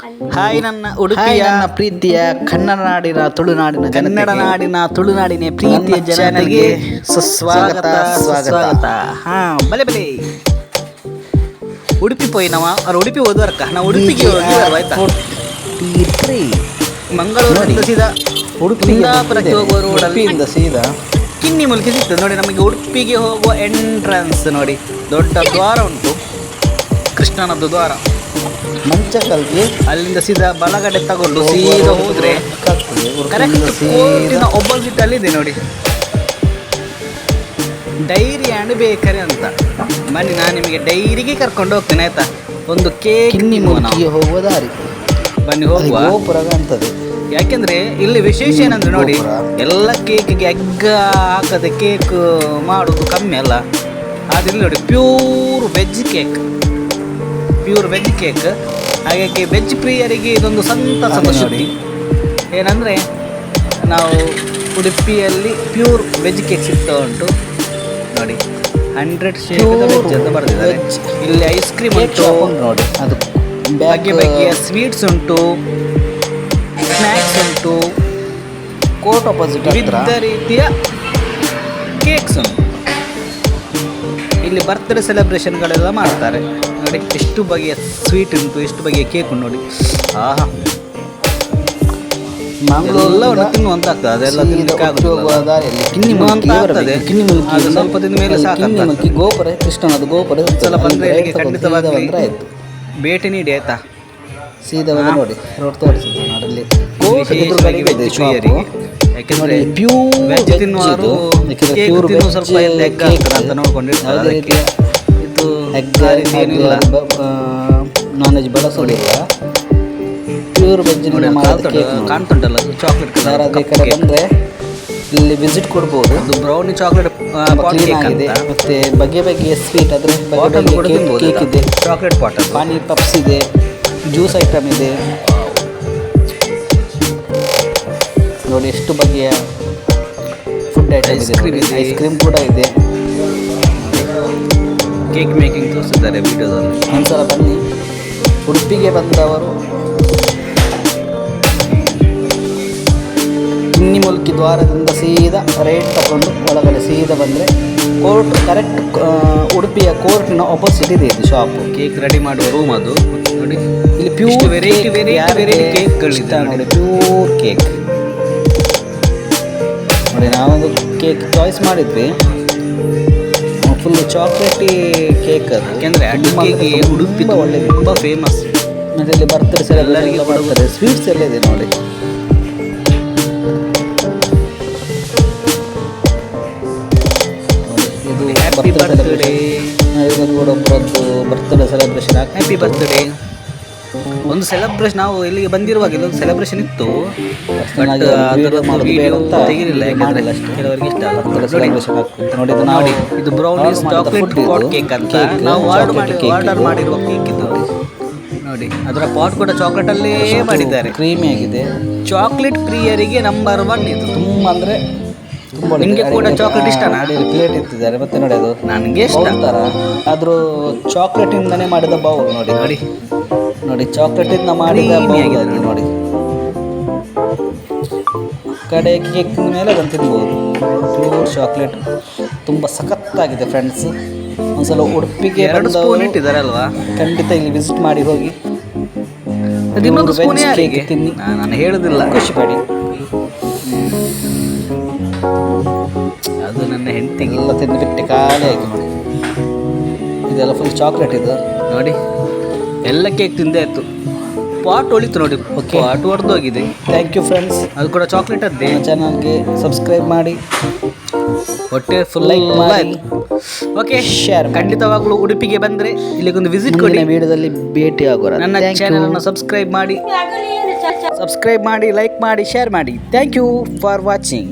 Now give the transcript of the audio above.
Hi ನನ್ನ ಉಡುಪಿಯ ಪ್ರೀತಿಯ ಕನ್ನಡ ನಾಡಿನ ತುಳುನಾಡಿನ ಕನ್ನಡ ನಾಡಿನ ತುಳುನಾಡಿನ ಪ್ರೀತಿಯ ಜನರಿಗೆ ಜನತೆಗೆ ಸುಸ್ವಾಗತ ಸ್ವಾಗತ. ಹಾ ಬಲೆ ಬಲೆ. ಉಡುಪಿ ಪೋಯಿನವ ಅವ್ರು ಉಡುಪಿ ಓದುವರ್ಕ ನಾವು ಉಡುಪಿಗೆ ಹೋಗಿ ಆಯ್ತಾ? ನೋಡಿ. ಸೀದಾ ಉಡುಪಿಗೆ ಕುಂದಾಪುರಕ್ಕೆ ಹೋಗುವ ಸೀದಾ. ಕಿನ್ನಿ ಮುಲ್ಕಿ ಸಿಗ್ತದೆ. ನೋಡಿ ನಮಗೆ ಉಡುಪಿಗೆ ಹೋಗುವ ಎಂಟ್ರೆನ್ಸ್ ನೋಡಿ. ದೊಡ್ಡ ದ್ವಾರ ಉಂಟು. ಕೃಷ್ಣನದ್ದು ದ್ವಾರ. ಮಂಚಕಲ್ಗೆ ಅಲ್ಲಿಂದ ಸೀದಾ ಬಲಗಡೆ ತಗೊಂಡು ಸೀದಾ ಹೋದ್ರೆ. ಕರೆಕ್ಟ್ ಸೀದಾ ಒಪೋಸಿಟ್ ಅಲ್ಲಿ ಇದೆ ನೋಡಿ. ಡೈರಿ ಆ್ಯಂಡ್ ಬೇಕರಿ ಅಂತ. ಬನ್ನಿ ನಾನು ನಿಮಗೆ ಡೈರಿಗೆ ಕರ್ಕೊಂಡು ಹೋಗ್ತೇನೆ ಆಯ್ತಾ? ಒಂದು ಕೇಕ್ ನಿಮಗೆ ಹೋಗುವ ದಾರಿ. ಬನ್ನಿ ಹೋಗುವ. ಗೋಪುರ ಯಾಕೆಂದ್ರೆ ಇಲ್ಲಿ ವಿಶೇಷ ಏನಂದ್ರೆ ನೋಡಿ. ಎಲ್ಲ ಕೇಕಿಗೆ ಎಗ್ಗ ಹಾಕದೆ ಕೇಕ್ ಮಾಡೋದು ಕಮ್ಮಿ ಅಲ್ಲ. ಆದ್ರೆ ಇಲ್ಲಿ ನೋಡಿ pure veg cake pure veg cake ಹಾಗಾಗಿ ವೆಜ್ ಪ್ರಿಯರಿಗೆ ಇದೊಂದು ಸಂತಸ. ಸುದ್ದಿ ಏನಂದ್ರೆ ನಾವು ಉಡುಪಿಯಲ್ಲಿ ಪ್ಯೂರ್ ವೆಜ್ ಕೇಕ್ ಸಿಗ್ತಾ ಉಂಟು. ನೋಡಿ ಹಂಡ್ರೆಡ್ ವೆಜ್ ಅಂತ ಬರ್ತಿದ್ದಾರೆ ಇಲ್ಲಿ ಐಸ್ ಕ್ರೀಮ್ ಉಂಟು. ಉಂಟು ನೋಡಿ ಅದು ಬಗೆ ಬಗೆಯ ಸ್ವೀಟ್ಸ್ ಉಂಟು. ಸ್ನ್ಯಾಕ್ಸ್ ಉಂಟು. ಕೋರ್ಟ್ ಅಪೋಸಿಟ್ ವಿವಿಧ ರೀತಿಯ ಕೇಕ್ಸ್ ಉಂಟು. ಇಲ್ಲಿ ಬರ್ತ್ಡೇ ಸೆಲೆಬ್ರೇಷನ್ಗಳೆಲ್ಲ ಮಾಡ್ತಾರೆ. ನೋಡಿ ಎಷ್ಟು ಬಗೆಯ ಸ್ವೀಟ್ ಉಂಟು ಎಷ್ಟು ಬಗೆಯ ಕೇಕ್ ಉಂಟು ನೋಡಿ. ಆಹಾ. ಎಲ್ಲವನ್ನು ತಿನ್ನುವಂತ ಆಗ್ತದೆ ಅದೆಲ್ಲ ಕಿನ್ನಿ. ಮುಲ್ಕಿ ಸ್ವಲ್ಪ ದಿನ ಮೇಲೆ. ಕಿನ್ನಿ ಮುಲ್ಕಿ ಗೋಪುರ ಕೃಷ್ಣನದು ಗೋಪುರ ಸಲ ಬಂದ್ರೆ ಖಂಡಿತವಾಗಿ ಆಯ್ತು ಭೇಟಿ ನೀಡಿ ಆಯ್ತಾ? ಸೀದಾ ನೋಡಿ ರೋಡ್ ತೋರಿಸಿದ್ದು ಯಾಕೆಂದ್ರೆ ಪ್ಯೂರ್ ವೆಜ್ ತಿನ್ನುವರು ಕೇಕ್ ತಿನ್ನುವ ಸ್ವಲ್ಪ ಎಲ್ಲ ಎಗ್ ಅಂತ ನೋಡ್ಕೊಂಡಿರ್ತಾರೆ ಅದಕ್ಕೆ. ಏನಿಲ್ಲ. ನಾನ್ ವೆಜ್ ಬಳಸೋದಿಲ್ಲ ಪ್ಯೂರ್ ವೆಜ್ ಮಾಡಿದ ಕೇಕ್ ಕಾಣ್ತುಂಟಲ್ಲ ಚಾಕ್ಲೇಟ್ ಕಲರ್ ಕಡೆ ಬಂದ್ರೆ ಇಲ್ಲಿ ವಿಸಿಟ್ ಕೊಡ್ಬೋದು. ಅದು ಬ್ರೌನಿ ಚಾಕ್ಲೇಟ್ ಕ್ಲೀನ್ ಆಗಿದೆ. ಮತ್ತೆ ಬಗೆ ಬಗೆಯ ಸ್ವೀಟ್ ಅದ್ರ ಕೇಕ್ ಇದೆ. ಚಾಕ್ಲೇಟ್ ಬಾಟಲ್ ಅದು ಪಾನಿ ಪಪ್ಸ್ ಇದೆ. ಜ್ಯೂಸ್ ಐಟಮ್ ಇದೆ. ನೋಡಿ ಎಷ್ಟು ಬಗೆಯ ಫುಡ್ ಐಟಮ್ ಇದೆ. ಐಸ್ ಕ್ರೀಮ್ ಕೂಡ ಇದೆ. ಕೇಕ್ ಮೇಕಿಂಗ್ ತೋರಿಸಿದ್ದಾರೆ ವಿಡಿಯೋದಲ್ಲಿ. ಒಂದ್ಸಲ ಬನ್ನಿ. ಉಡುಪಿಗೆ ಬಂದವರು ಮುಲ್ಕಿ ದ್ವಾರದಿಂದ ಸೀದಾ ರೈಟ್ ತಗೊಂಡು ಒಳಗಡೆ ಸೀದಾ ಬಂದರೆ ಕೋರ್ಟ್ ಕರೆಕ್ಟ್ ಉಡುಪಿಯ ಕೋರ್ಟ್ನ ಆಪೋಸಿಟ್ ಇದೆ ಇದು ಶಾಪು ಕೇಕ್ ರೆಡಿ ಮಾಡುವ ರೂಮ್ ಅದು. ನೋಡಿ ಇಲ್ಲಿ ಪ್ಯೂರ್ ವೆರೈಟಿ ವೆರೈಟಿ ವೆರೈಟಿ ಕೇಕ್ಗಳಿದೆ ನೋಡಿ. ಪ್ಯೂರ್ ಕೇಕ್ ನೋಡಿ ನಾವೊಂದು ಕೇಕ್ ಚಾಯ್ಸ್ ಮಾಡಿದ್ವಿ. ಫುಲ್ ಚಾಕ್ಲೇಟಿ ಕೇಕ್ ಅದು. ಯಾಕೆಂದ್ರೆ ಅಡುಗೆಗೆ ಉಡುಪಿ ತುಂಬ ಒಳ್ಳೆಯದು ತುಂಬ ಫೇಮಸ್ ಮತ್ತೆ ಇಲ್ಲಿ ಬರ್ತಾರೆ ಸರ್ ಎಲ್ಲರಿಗೆ ಬರ್ತಾರೆ. ಸ್ವೀಟ್ಸ್ ಎಲ್ಲ ಇದೆ ನೋಡಿ. ಇದು ಬರ್ತ್ಡೇ ಕೂಡ ಒಬ್ಬರದ್ದು ಬರ್ತ್ಡೇ ಸೆಲೆಬ್ರೇಷನ್ ಹ್ಯಾಪಿ ಬರ್ತ್ಡೇ ಒಂದು ಸೆಲೆಬ್ರೇಷನ್ ನಾವು ಇಲ್ಲಿಗೆ ಬಂದಿರುವಾಗ ಇಲ್ಲೊಂದು ಸೆಲೆಬ್ರೇಷನ್ ಇತ್ತು. ಬಟ್ ಚೆನ್ನಾಗಿ ಅದರ video ಮಾಡೋದು ವಿಡಿಯೋ ಅಂತ ತೆಗಿಲಿಲ್ಲ ಯಾಕಂದ್ರೆ ಕೆಲವರಿಗೆ ಇಷ್ಟ ಅಲ್ಲ. ನೋಡಿ ಇದು ಬ್ರೌನೀಸ್ ಚಾಕ್ಲೇಟ್ ಪಾಟ್ ಕೇಕ್ ಅಂತ ನಾವು ಆರ್ಡರ್ ಮಾಡಿ ಆರ್ಡರ್ ಮಾಡಿರುವ ಕೇಕ್ ಇದು. ನೋಡಿ ಅದರ ಪಾಟ್ ಕೂಡ ಚಾಕ್ಲೇಟ್ ಅಲ್ಲೇ ಮಾಡಿದ್ದಾರೆ. ಕ್ರೀಮಿ ಆಗಿದೆ. ಚಾಕ್ಲೇಟ್ ಪ್ರಿಯರಿಗೆ ನಂಬರ್ ಒನ್ ಇದು. ತುಂಬ ಅಂದ್ರೆ ತುಂಬ ನಿಮ್ಗೆ ಕೂಡ ಚಾಕ್ಲೇಟ್ ಇಷ್ಟನಾ? ಪ್ಲೇಟ್ ಇಟ್ಟಿದ್ದಾರೆ. ಮತ್ತೆ ನೋಡಿ ಅದು ನನಗೆ ಇಷ್ಟ. ಥರ ಆದ್ರೂ ಚಾಕ್ಲೇಟ್ ಇಂದಾನೆ ಮಾಡಿದ ಬೌಲ್ ನೋಡಿ. ನೋಡಿ. ನೋಡಿ ಚಾಕ್ಲೇಟ್ ಇಂದ ಮಾಡಿದ ಬೌಲ್ ನೋಡಿ. ಕಡೆ ಕೇಕ್ ಮೇಲೆ ಅದನ್ನು ತಿನ್ಬೋದು. ಪ್ಯೂರ್ ಚಾಕ್ಲೇಟ್ ತುಂಬ ಸಖತ್ತಾಗಿದೆ ಫ್ರೆಂಡ್ಸ್ ಒಂದ್ಸಲ ಉಡುಪಿಗೆ ಅಲ್ವಾ ಖಂಡಿತ ಇಲ್ಲಿ ವಿಸಿಟ್ ಮಾಡಿ ಹೋಗಿ. ತಿನ್ನಿ. ನಾನು ಹೇಳುದಿಲ್ಲ. ಖುಷಿ ಪಡಿ. ಅದು ನನ್ನ ಹೆಂಡತಿಗೆಲ್ಲ ತಿಂದು ಬಿಟ್ಟು ಖಾಲಿ ಆಯ್ತು ನೋಡಿ. ಇದೆಲ್ಲ ಫುಲ್ ಚಾಕ್ಲೇಟ್ ಇದು. ನೋಡಿ. ಎಲ್ಲ ಕೇಕ್ ತಿಂದೇ ಆಯ್ತು ಪಾಟ್ ಒಳಿತು ನೋಡಿ ಓಕೆ ಪಾಟ್ ಹೊಡೆದೋಗಿದೆ ಥ್ಯಾಂಕ್ ಯು ಫ್ರೆಂಡ್ಸ್ ಅದು ಕೂಡ ಚಾಕ್ಲೇಟ್ ಅದ್ದೇ. ಚಾನಲ್ಗೆ ಸಬ್ಸ್ಕ್ರೈಬ್ ಮಾಡಿ. ಹೊಟ್ಟೆ ಫುಲ್ ಲೈಕ್ ಮಾಡಿ. Okay share. ಖಂಡಿತವಾಗ್ಲೂ ಉಡುಪಿಗೆ ಬಂದರೆ ಇಲ್ಲಿಗೊಂದು ವಿಸಿಟ್ ಕೊಡಿ. ವೀಡಿಯೋದಲ್ಲಿ ವಿಡಿಯೋದಲ್ಲಿ ಭೇಟಿ ಆಗೋಣ. ನನ್ನ ಚಾನೆಲ್ ಅನ್ನು ಸಬ್ಸ್ಕ್ರೈಬ್ ಮಾಡಿ. ಸಬ್ಸ್ಕ್ರೈಬ್ ಮಾಡಿ ಲೈಕ್ ಮಾಡಿ ಶೇರ್ ಮಾಡಿ. Thank you for watching